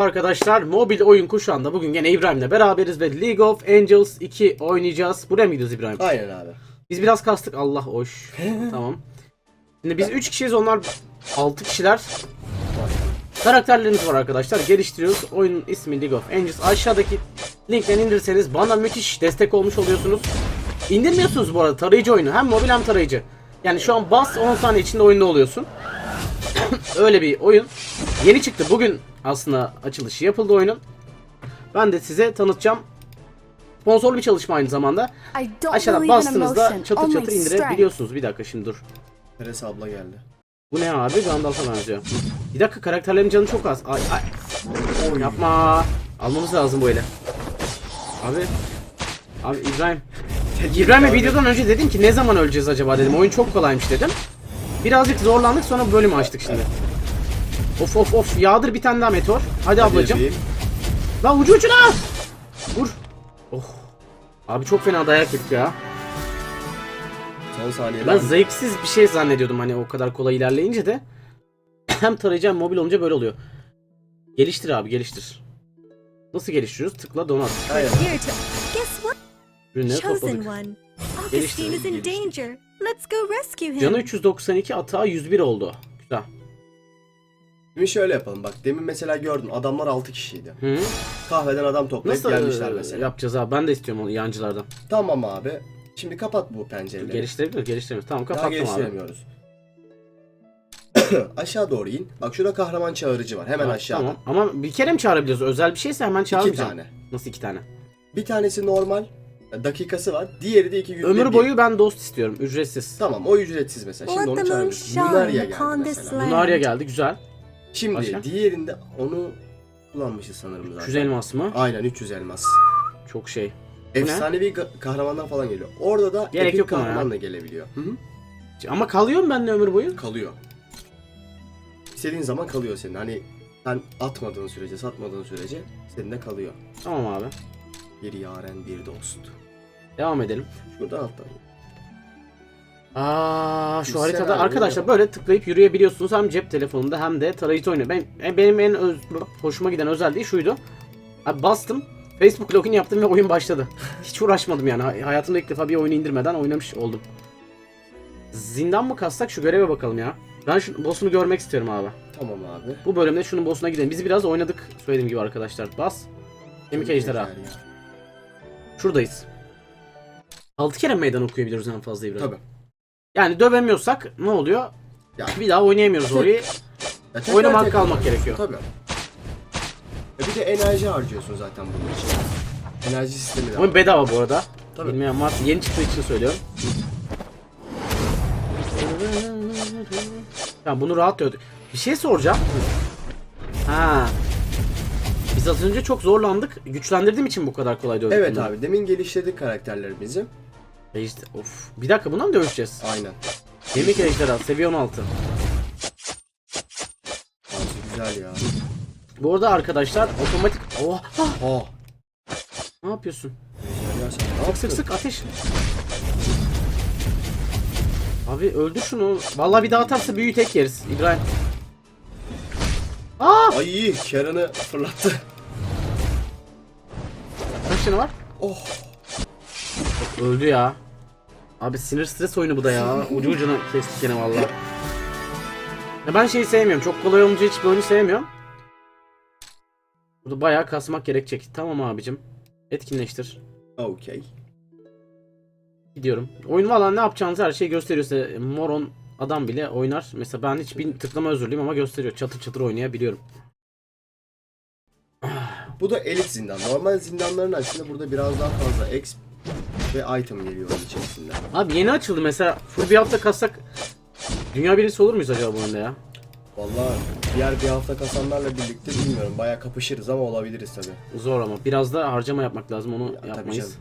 Arkadaşlar mobil oyun kuşağında bugün gene İbrahim'le beraberiz ve League of Angels 2 oynayacağız. Buraya mı gidiyoruz İbrahim? Aynen abi. Biz biraz kastık Allah hoş. tamam. Şimdi biz 3 kişiyiz onlar 6 kişiler. Karakterlerimiz var arkadaşlar. Geliştiriyoruz. Oyunun ismi League of Angels. Aşağıdaki linkten indirirseniz bana müthiş destek olmuş oluyorsunuz. İndirmiyorsunuz bu arada tarayıcı oyunu. Hem mobil hem tarayıcı. Yani şu an bas 10 saniye içinde oyunda oluyorsun. Öyle bir oyun. Yeni çıktı. Bugün aslında açılışı yapıldı oyunun. Ben de size tanıtacağım. Sponsorlu bir çalışma aynı zamanda. Aşağıdan bastığınızda çatır çatır indirebiliyorsunuz. Bir dakika şimdi dur. Teres abla geldi. Bu ne abi? Gandalf'a benziyor. Bir dakika karakterlerin canı çok az. Ay ay. Yapma. Almamız lazım bu ele. Abi. Abi İbrahim. İbrahim'e videodan önce dedim ki ne zaman öleceğiz acaba dedim. Oyun çok kolaymış dedim. Birazcık zorlandık sonra bölümü açtık şimdi. Of of of yağdır bir tane daha meteor. Hadi ablacım. Bebeğim. Lan ucu ucuna. Vur. Oh. Abi çok fena dayak yedik ya. Son saniye. Ben zevksiz bir şey zannediyordum hani o kadar kolay ilerleyince de. hem tarayıcı hem mobil olunca böyle oluyor. Geliştir abi geliştir. Nasıl geliştiriyoruz? Tıkla donat. Aynen. Ürünleri topladık. one. Geliştir, geliştir. Let's go rescue him. Canı 392 atağı 101 oldu. Güzel. Şimdi şöyle yapalım bak. Demin mesela gördün adamlar 6 kişiydi. Hı? Kahveden adam toplayıp Nasıl gelmişler e, mesela. yapacağız abi? Ben de istiyorum onu yancılardan. Tamam abi. Şimdi kapat bu pencereleri. Geliştirebilir, geliştiremiyoruz. Tamam Daha kapattım abi. geliştiremiyoruz. Aşağı doğru in. Bak şurada kahraman çağırıcı var. Hemen Tamam, aşağıda. Tamam ama bir kere mi çağırabiliyoruz? Özel bir şeyse hemen İki çağırmayacağım. tane. Nasıl iki tane? Bir tanesi normal. Dakikası var. Diğeri de iki günde Ömür bir. boyu ben dost istiyorum. Ücretsiz. Tamam o ücretsiz mesela. Şimdi onu shine Lunarya geldi mesela. Bunlar geldi güzel. Şimdi Başka? diğerinde onu kullanmışız sanırım zaten. 300 elmas mı? Aynen 300 elmas. Çok şey. Efsanevi kahramandan falan geliyor. Orada da Gerek epik yok kahraman da gelebiliyor. Hı hı. Ama kalıyor mu bende ömür boyu? Kalıyor. İstediğin zaman kalıyor senin. Hani sen atmadığın sürece, satmadığın sürece senin de kalıyor. Tamam abi. Bir yaren, bir dost. Devam edelim. Şuradan alttan. Aa şu Biz haritada arkadaşlar böyle tıklayıp yürüyebiliyorsunuz hem cep telefonunda hem de tarayıcı oyunu. Ben benim en öz, hoşuma giden özelliği şuydu. Abi bastım. Facebook login yaptım ve oyun başladı. Hiç uğraşmadım yani. Hay- Hayatımda ilk defa bir oyunu indirmeden oynamış oldum. Zindan mı kassak şu göreve bakalım ya. Ben şu boss'unu görmek istiyorum abi. Tamam abi. Bu bölümde şunun boss'una gidelim. Biz biraz oynadık söylediğim gibi arkadaşlar. Bas. Kemik ejderha. Şuradayız. 6 kere meydan okuyabiliyoruz en fazla İbrahim. Tabii. Yani dövemiyorsak ne oluyor? Ya. Bir daha oynayamıyoruz orayı. Ya Oynamak kalmak gerekiyor. Tabii. E bir de enerji harcıyorsun zaten bunun için. Enerji sistemi de. Oyun bedava bu arada. Tabii. Bilmeyen var. Yeni çıktığı için söylüyorum. Ya bunu rahat dövdük. Bir şey soracağım. Ha. Biz az önce çok zorlandık. Güçlendirdiğim için bu kadar kolay dövdük. Evet abi demin geliştirdik karakterlerimizi. E işte, of. Bir dakika bundan mı dövüşeceğiz? Aynen. Yemek ejderha seviye 16. Abi güzel ya. Bu arada arkadaşlar otomatik... Oh, ah, ne yapıyorsun? Ya sen ne Sık sık sık ateş. Abi öldür şunu. Vallahi bir daha atarsa büyüyü tek yeriz İbrahim. Aa! Ay Karen'ı fırlattı. Kaç tane var? Oh. Öldü ya. Abi sinir stres oyunu bu da ya. Ucu ucuna kestik gene vallahi. Ya ben şeyi sevmiyorum. Çok kolay olunca hiçbir oyunu sevmiyorum. Burada bayağı kasmak gerekecek. Tamam abicim. Etkinleştir. Okey. Gidiyorum. Oyun valla ne yapacağınızı her şeyi gösteriyor size. Moron adam bile oynar. Mesela ben hiç bir tıklama özürlüyüm ama gösteriyor. Çatır çatır oynayabiliyorum. Bu da elit zindan. Normal zindanların aksine burada biraz daha fazla exp ve item geliyor onun içerisinde. Abi yeni açıldı mesela. Full bir hafta kassak Dünya birincisi olur muyuz acaba bu oyunda ya? Vallahi diğer bir hafta kasanlarla birlikte bilmiyorum. Baya kapışırız ama olabiliriz tabi. Zor ama. Biraz da harcama yapmak lazım. Onu tabii yapmayız.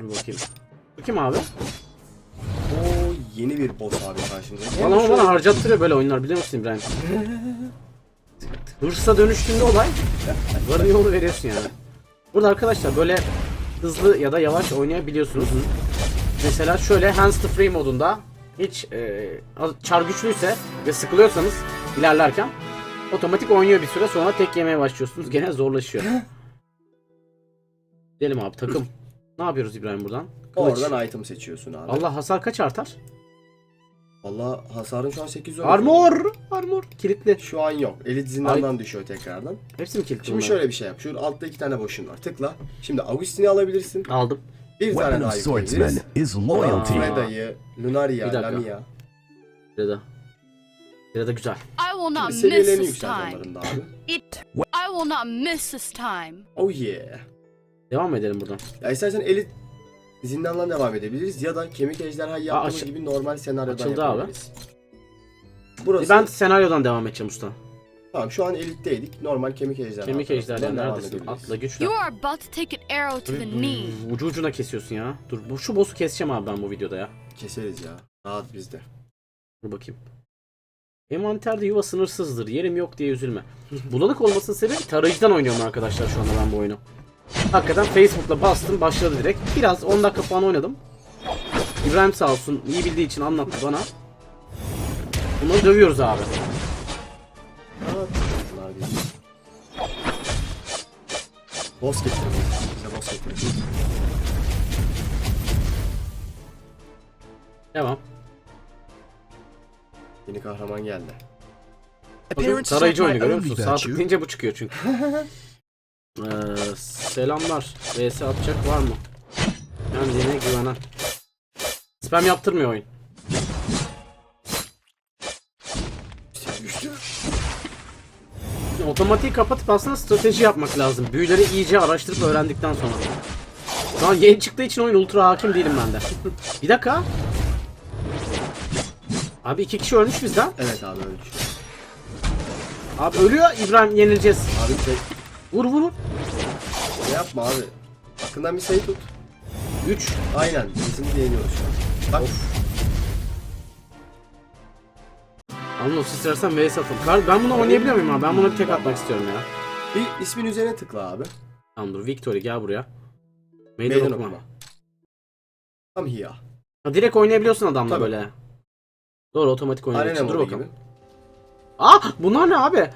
Dur bakayım. Kim abi? O yeni bir boss abi karşımıza. Bana ama bana harcattırıyor böyle oyunlar biliyor musun İbrahim? Hırsa dönüştüğünde olay varın yolu veriyorsun yani. Burada arkadaşlar böyle hızlı ya da yavaş oynayabiliyorsunuz. Mesela şöyle hands to free modunda hiç e, çar güçlüyse ve sıkılıyorsanız ilerlerken otomatik oynuyor bir süre sonra tek yemeye başlıyorsunuz. Gene zorlaşıyor. Gidelim abi takım. Ne yapıyoruz İbrahim buradan? Kılıç. Oradan item seçiyorsun abi. Allah hasar kaç artar? Allah hasarın şu an 810. Armor! Armor kilitli. Şu an yok. Elit zindandan düşüyor tekrardan. Hepsi mi kilitli? Şimdi bunlar? şöyle bir şey yap. Şu altta iki tane boşun var. Tıkla. Şimdi Agustin'i alabilirsin. aldım. Bir tane daha yükleyebiliriz. is loyalty. Freda'yı, Lunaria. Lamia. Sırada. Sırada güzel. I will not miss this time. It. I will not miss this time. Oh yeah. Devam edelim buradan. Ya istersen elit zindandan devam edebiliriz ya da kemik ejderhayı yaptığımız gibi normal senaryodan açıldı abi. yapabiliriz. Burası Ben senaryodan devam edeceğim usta. tamam şu an elitteydik. Normal kemik ejderha. Kemik ejderha neredesin? Atla güçle. You are about to take an arrow to the knee. Ucu ucuna kesiyorsun ya. Dur bu şu boss'u keseceğim abi ben bu videoda ya. Keseriz ya. Rahat bizde. Dur bakayım. Envanterde yuva sınırsızdır. Yerim yok diye üzülme. Bulanık olmasının sebebi tarayıcıdan oynuyorum arkadaşlar şu anda ben bu oyunu. Hakikaten Facebook'la bastım başladı direkt. Biraz 10 dakika falan oynadım. İbrahim sağ olsun iyi bildiği için anlattı bana. Bunları dövüyoruz abi. Boss getirin. Bize boss getirin. Devam. Yeni kahraman geldi. Appearances Tarayıcı oyunu görüyor musun? Sağ tıklayınca bu çıkıyor çünkü. ee, selamlar. VS atacak var mı? Kendine güvenen. Spam yaptırmıyor oyun. Otomatik kapatıp aslında strateji yapmak lazım. Büyüleri iyice araştırıp öğrendikten sonra. Şu an yeni çıktığı için oyun ultra hakim değilim ben de. bir dakika. Abi iki kişi ölmüş bizden. Evet abi düşün. Abi ölüyor İbrahim yenileceğiz. Abi şey, Vur vur vur. Ne yapma abi. Aklından bir sayı tut. 3. Aynen. Kesinlikle yeniyoruz şu an. Bak. Anlos istersen atalım. Kar- Ben bunu oynayabiliyor muyum abi? Ben bir tek atmak istiyorum ya. Bir ismin üzerine tıkla abi. Tamam dur Victory gel buraya. Meydan, Meydan okuma. okuma. Tam hiya. Ha, direkt oynayabiliyorsun adamla Tabii. böyle. Doğru otomatik için. Dur bakalım. gibi. Ah bunlar ne abi?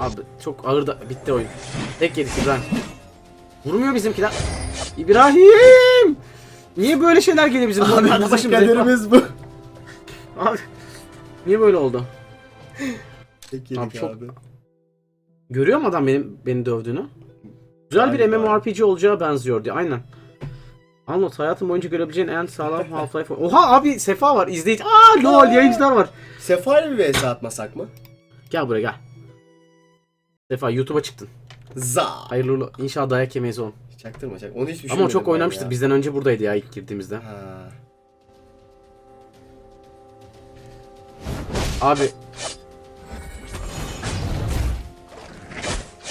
Abi çok ağır da bitti oyun. Tek yedik İbrahim. Vurmuyor bizimkiler. İbrahim! Niye böyle şeyler geliyor bizim Abi bizim başımıza? kaderimiz bu. Abi. Niye böyle oldu? Tek yedik Abi abi. çok- Görüyor mu adam benim beni dövdüğünü? Güzel bir Galiba. MMORPG olacağı benziyor diye. Aynen. Anlat hayatım boyunca görebileceğin en sağlam Half-Life. Oha abi Sefa var izleyici. Aa lol yayıncılar var. Sefa ile bir vs atmasak mı? Gel buraya gel. Sefa YouTube'a çıktın. Za. Hayırlı uğurlu. İnşallah dayak yemeyiz oğlum. Çaktırma çak. Onu hiç Ama düşünmedim çok ben oynamıştı. ya. Bizden önce buradaydı ya ilk girdiğimizde. Ha. Abi.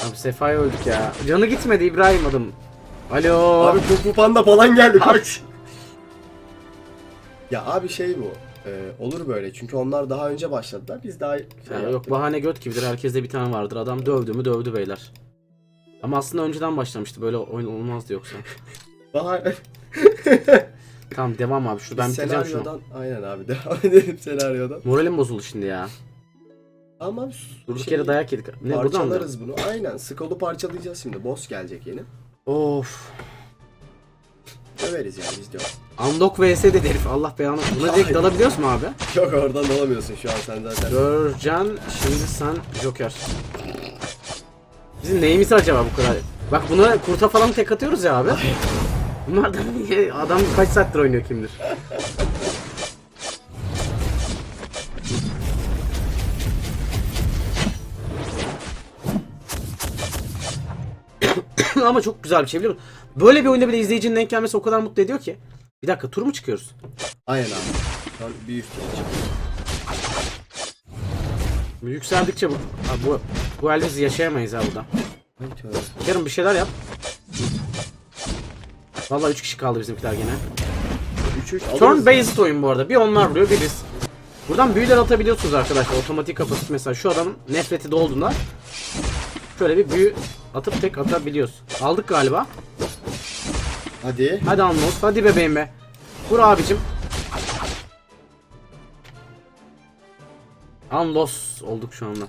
Abi Sefa'ya öldük ya. Canı gitmedi İbrahim adım. Alo. Abi Fu Panda falan geldi kaç. ya abi şey bu. E, olur böyle çünkü onlar daha önce başladılar. Biz daha şey Ya yok yaptık. bahane göt gibidir. Herkeste bir tane vardır. Adam dövdü mü dövdü beyler. Ama aslında önceden başlamıştı. Böyle oyun olmazdı yoksa. Bahane. tamam devam abi. Şu ben bitireceğim şunu. senaryodan aynen abi devam edelim senaryodan. Moralim bozuldu şimdi ya. Ama Durduk şey, yere dayak yedik. Ne buradan mı? parçalarız bunu. Aynen. Skull'u parçalayacağız şimdi. Boss gelecek yeni. Of. Döveriz yani biz de. Unlock vs de herif. Allah belanı. Buna direkt dalabiliyoruz mu abi? Yok oradan olamıyorsun şu an sen zaten. Görcan şimdi sen Joker. Bizim neyimiz acaba bu kadar? Bak buna kurta falan tek atıyoruz ya abi. Bunlardan niye adam kaç saattir oynuyor kimdir? Ama çok güzel bir şey biliyor musun? Böyle bir oyunda bile izleyicinin denk gelmesi o kadar mutlu ediyor ki. Bir dakika tur mu çıkıyoruz? Aynen abi. An bir üst. Yükseldikçe bu, Abi bu, bu halde biz yaşayamayız ha burada. Yarın bir şeyler yap. Vallahi 3 kişi kaldı bizimkiler gene. 3-3 Turn based oyun bu arada. Bir onlar vuruyor bir biz. Buradan büyüler atabiliyorsunuz arkadaşlar. Otomatik kapatıp mesela şu adamın nefreti dolduğunda şöyle bir büyü atıp tek atabiliyoruz. Aldık galiba. Hadi. Hadi Anlos. Hadi bebeğim be. Vur abicim. Unlost olduk şu anda.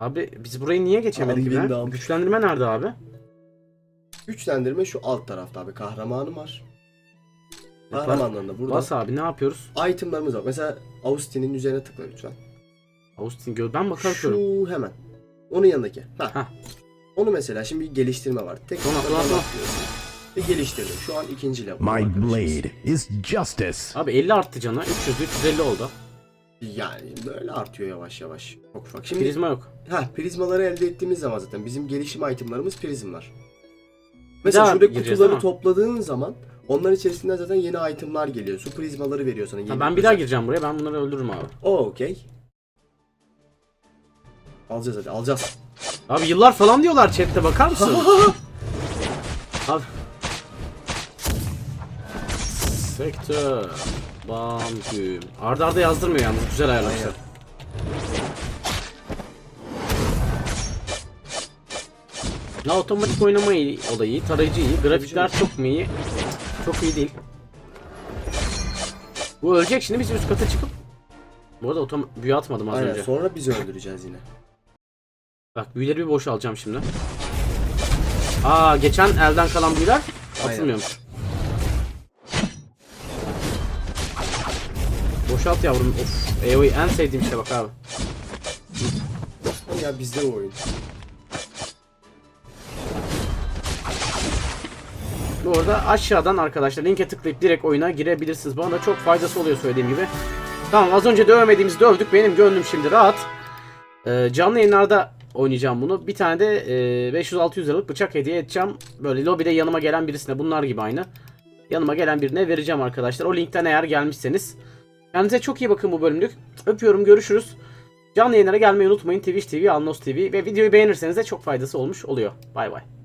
Abi biz burayı niye geçemedik Abi, be? Güçlendirme nerede abi? Güçlendirme şu alt tarafta abi. Kahramanım var. Kahramanların da burada. Bas abi ne yapıyoruz? Itemlarımız var. Mesela Austin'in üzerine tıkla lütfen. Austin gör ben bakarım. Şu hemen. Onun yanındaki. Ha. Hah. Onu mesela şimdi bir geliştirme var. Tek donat donat. diyorsun. Ve geliştirdim. Şu an ikinci level. My blade is justice. Abi 50 arttı canı. 300 350 oldu. Yani böyle artıyor yavaş yavaş. Çok ufak. Şimdi Prizma yok. ha prizmaları elde ettiğimiz zaman zaten bizim gelişim itemlarımız prizmlar. Mesela daha şuradaki gireceğiz kutuları topladığın zaman onların içerisinden zaten yeni itemlar geliyor. Su prizmaları veriyor sana. Ha, ben bir daha özel. gireceğim buraya. Ben bunları öldürürüm abi. O okey. Alacağız hadi alacağız. Abi yıllar falan diyorlar chatte bakar mısın? abi. Sektör. Bam Arda arda yazdırmıyor yalnız. Güzel ayarlamışlar. Ya otomatik oynama iyi, o da iyi, tarayıcı iyi, grafikler çok mu iyi? Çok iyi değil. Bu ölecek şimdi biz üst kata çıkıp Bu arada otom büyü atmadım az Aynen önce. sonra biz öldüreceğiz yine. Bak büyüleri bir boşaltacağım şimdi. Aa geçen elden kalan büyüler atılmıyormuş. Boşalt yavrum. Of. AoE en sevdiğim şey bak abi. Ya bizde o oyun. Bu arada aşağıdan arkadaşlar linke tıklayıp direkt oyuna girebilirsiniz. Bana da çok faydası oluyor söylediğim gibi. Tamam az önce dövmediğimizi dövdük. Benim gönlüm şimdi rahat. Ee, canlı yayınlarda oynayacağım bunu. Bir tane de e, 500-600 liralık bıçak hediye edeceğim. Böyle lobide yanıma gelen birisine bunlar gibi aynı. Yanıma gelen birine vereceğim arkadaşlar. O linkten eğer gelmişseniz. Kendinize çok iyi bakın bu bölümlük. Öpüyorum görüşürüz. Canlı yayınlara gelmeyi unutmayın. Twitch TV, Alnos TV ve videoyu beğenirseniz de çok faydası olmuş oluyor. Bay bay.